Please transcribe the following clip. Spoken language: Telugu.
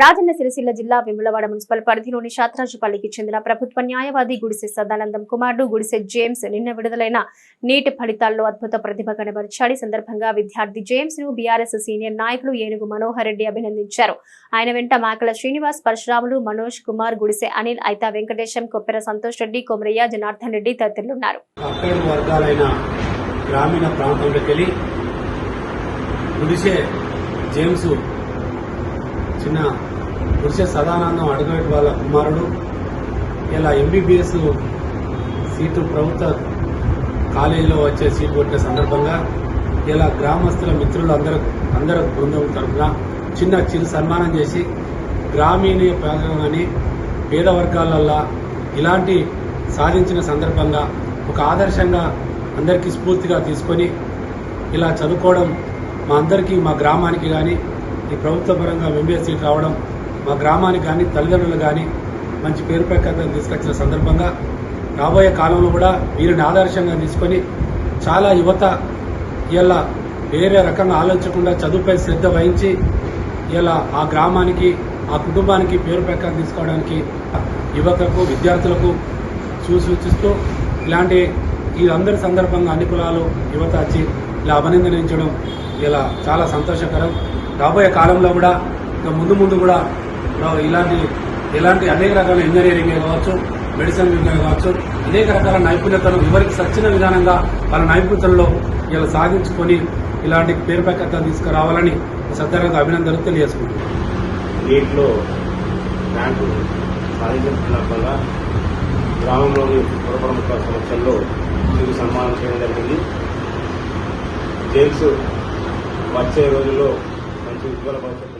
రాజన్న సిరిసిల్ల జిల్లా వెములవాడ మున్సిపల్ పరిధిలోని శాత్రాజుపల్లికి చెందిన ప్రభుత్వ న్యాయవాది గుడిసె సదానందం కుమారుడు గుడిసె జేమ్స్ నిన్న విడుదలైన నీటి ఫలితాల్లో అద్భుత ప్రతిభ కనబరిచాడు. ఈ సందర్భంగా విద్యార్థి జేమ్స్ను బీఆర్ఎస్ సీనియర్ నాయకులు ఏనుగు మనోహర్ రెడ్డి అభినందించారు. ఆయన వెంట మాకల శ్రీనివాస్ పరశురాములు మనోజ్ కుమార్ గుడిసె అనిల్ ఐతా వెంకటేశం కొప్పెర సంతోష్ రెడ్డి కొమరయ్య జనార్దన్ రెడ్డి తదితరులున్నారు. ఉన్నారు గ్రామీణ ప్రాంతంలోకి గుడిసె జేమ్స్ చిన్న గుడిసె సదానందం అడగటి వాళ్ళ కుమారుడు ఇలా ఎంబీబీఎస్ సీటు ప్రభుత్వ కాలేజీలో వచ్చే సీటు కొట్టిన సందర్భంగా ఇలా గ్రామస్తుల మిత్రులు అందరూ అందరూ బృందం తరఫున చిన్న చిరు సన్మానం చేసి గ్రామీణ ప్రాంతాలని పేద వర్గాలల్లో ఇలాంటి సాధించిన సందర్భంగా ఒక ఆదర్శంగా అందరికీ స్ఫూర్తిగా తీసుకొని ఇలా చదువుకోవడం మా అందరికీ మా గ్రామానికి కానీ ఈ ప్రభుత్వ పరంగా ఎంబీఎస్ సీట్ రావడం మా గ్రామానికి కానీ తల్లిదండ్రులు కానీ మంచి పేరు ప్రఖ్యాతలు తీసుకొచ్చిన సందర్భంగా రాబోయే కాలంలో కూడా వీరిని ఆదర్శంగా తీసుకొని చాలా యువత ఇలా వేరే రకంగా ఆలోచించకుండా చదువుపై శ్రద్ధ వహించి ఇలా ఆ గ్రామానికి ఆ కుటుంబానికి పేరు ప్రఖ్యాతి తీసుకోవడానికి యువతకు విద్యార్థులకు సూచిస్తూ ఇలాంటి వీళ్ళందరి సందర్భంగా అన్ని కులాలు యువత వచ్చి ఇలా అభినందనించడం ఇలా చాలా సంతోషకరం. రాబోయే కాలంలో కూడా ఇంకా ముందు ముందు కూడా ఇలాంటి ఇలాంటి అనేక రకాల ఇంజనీరింగ్ కావచ్చు మెడిసిన్ విజ్ఞానం కావచ్చు అనేక రకాల నైపుణ్యతలు ఎవరికి సచ్చిన విధానంగా వాళ్ళ నైపుణ్యతల్లో ఇలా సాధించుకొని ఇలాంటి పేరు ప్రఖ్యాతలు తీసుకురావాలని సద్దరంగా అభినందనలు తెలియజేసుకుంటున్నాను. నీటిలో ర్యాంకు సాధించిన వల్ల గ్రామంలోని పురప్రముఖ సమస్యల్లో మీకు సన్మానం చేయడం జరిగింది. జేమ్స్ వచ్చే రోజుల్లో మంచి ఉజ్వల భవిష్యత్తు